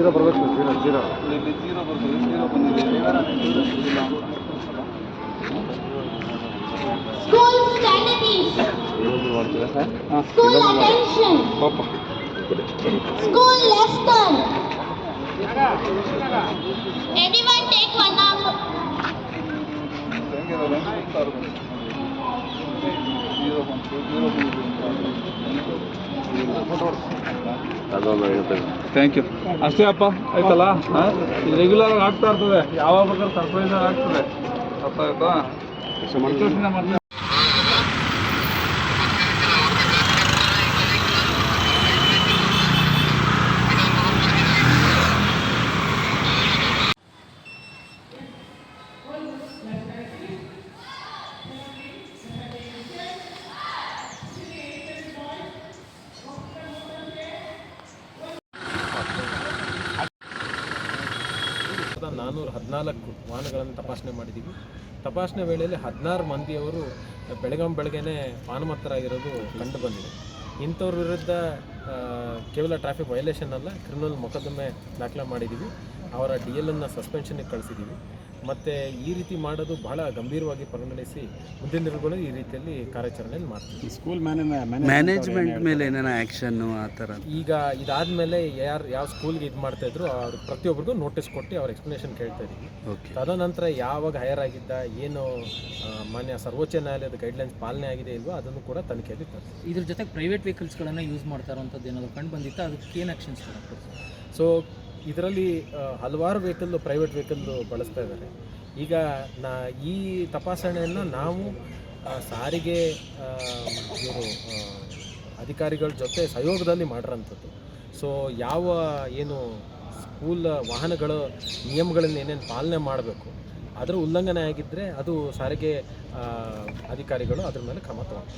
Zero ಬರಬೇಕು zero zero ಇಲ್ಲಿ zero ಬರ್ತದೆ ಜೀರೋ ಬಂದಿದೆ ಇಲ್ಲ ಅಂತ. School strategies. ಹಾಂ School attention. ಪಾಪ School lesson. Everyone take one hour. ಹೆಂಗಿದಾವೆ ಆರು ಬಂತು ಜೀರೋ ಬಂತು ಜೀರೋ ಬಂದಿದೆ ಥ್ಯಾಂಕ್ ಯು ಅಷ್ಟೇ ಅಪ್ಪ ಆಯ್ತಲ್ಲ? ಇದು ರೆಗ್ಯುಲರ್ ಆಗ್ತಾ ಇರ್ತದೆ. ಯಾವಾಗ ಬೇಕಾದ್ರೂ ಸರ್ಪ್ರೈಸ್ ಆಗ್ತದೆ. ಅರ್ಥ ಆಯ್ತಾ ನಾನ್ನೂರ ಹದಿನಾಲ್ಕು ವಾಹನಗಳನ್ನು ತಪಾಸಣೆ ಮಾಡಿದ್ದೀವಿ. ತಪಾಸಣೆ ವೇಳೆಯಲ್ಲಿ ಹದಿನಾರು ಮಂದಿಯವರು ಬೆಳಗಾಂ ಬೆಳಗ್ಗೆನೆ ಪಾನಮತ್ತರಾಗಿರೋದು ಕಂಡು ಬಂದಿದೆ ಇಂಥವ್ರ ವಿರುದ್ಧ ಕೇವಲ ಟ್ರಾಫಿಕ್ ವೈಲೇಷನ್ ಅಲ್ಲ, ಕ್ರಿಮಿನಲ್ ಮೊಕದ್ದಮೆ ದಾಖಲೆ ಮಾಡಿದ್ದೀವಿ. ಅವರ ಡಿ ಎಲ್ ಅನ್ನು ಸಸ್ಪೆನ್ಷನ್ಗೆ ಕಳಿಸಿದ್ದೀವಿ. ಮತ್ತು ಈ ರೀತಿ ಮಾಡೋದು ಬಹಳ ಗಂಭೀರವಾಗಿ ಪರಿಗಣಿಸಿ ಮುಂದಿನ ದಿನಗಳು ಈ ರೀತಿಯಲ್ಲಿ ಕಾರ್ಯಾಚರಣೆಯನ್ನು ಮಾಡ್ತೀವಿ ಸ್ಕೂಲ್ ಮ್ಯಾನೇಜ್ಮೆಂಟ್ ಮೇಲೆ ಏನಾರ ಆ್ಯಕ್ಷನ್ನು ಆ ಥರ? ಈಗ ಇದಾದಮೇಲೆ ಯಾರು ಯಾವ ಸ್ಕೂಲ್ಗೆ ಇದು ಮಾಡ್ತಾಯಿದ್ರು ಅವ್ರು ಪ್ರತಿಯೊಬ್ಬರಿಗೂ ನೋಟಿಸ್ ಕೊಟ್ಟು ಅವ್ರ ಎಕ್ಸ್ಪ್ಲನೇಷನ್ ಕೇಳ್ತಾ ಇದ್ದೀವಿ ಓಕೆ ತದನಂತರ ಯಾವಾಗ ಹೈಯರ್ ಆಗಿದ್ದ ಏನು ಮಾನ್ಯ ಸರ್ವೋಚ್ಚ ನ್ಯಾಯಾಲಯದ ಗೈಡ್ಲೈನ್ಸ್ ಪಾಲನೆ ಆಗಿದೆ ಇಲ್ವೋ ಅದನ್ನು ಕೂಡ ತನಿಖೆಯಲ್ಲಿ ಇದ್ರ ಜೊತೆಗೆ ಪ್ರೈವೇಟ್ ವೆಹಿಕಲ್ಸ್ಗಳನ್ನು ಯೂಸ್ ಮಾಡ್ತಾ ಇರೋಂಥದ್ದು ಏನಾದರೂ ಕಂಡು ಬಂದಿತ್ತು? ಅದಕ್ಕೆ ಏನು ಆ್ಯಕ್ಷನ್ಸ್ ಸೊ ಇದರಲ್ಲಿ ಹಲವಾರು ವೆಹಿಕಲ್ಲು ಪ್ರೈವೇಟ್ ವೆಹಿಕಲ್ಲು ಬಳಸ್ತಾ ಇದ್ದಾರೆ. ಈಗ ನಾ, ಈ ತಪಾಸಣೆಯನ್ನು ನಾವು ಸಾರಿಗೆ ಇವರು ಅಧಿಕಾರಿಗಳ ಜೊತೆ ಸಹಯೋಗದಲ್ಲಿ ಮಾಡಿರೋಂಥದ್ದು. ಸೊ ಯಾವ, ಏನು ಸ್ಕೂಲ್ ವಾಹನಗಳು, ನಿಯಮಗಳನ್ನು ಏನೇನು ಪಾಲನೆ ಮಾಡಬೇಕು, ಅದರ ಉಲ್ಲಂಘನೆ ಆಗಿದ್ದರೆ ಅದು ಸಾರಿಗೆ ಅಧಿಕಾರಿಗಳು ಅದ್ರ ಮೇಲೆ ಕ್ರಮ ತಗೊಂಡು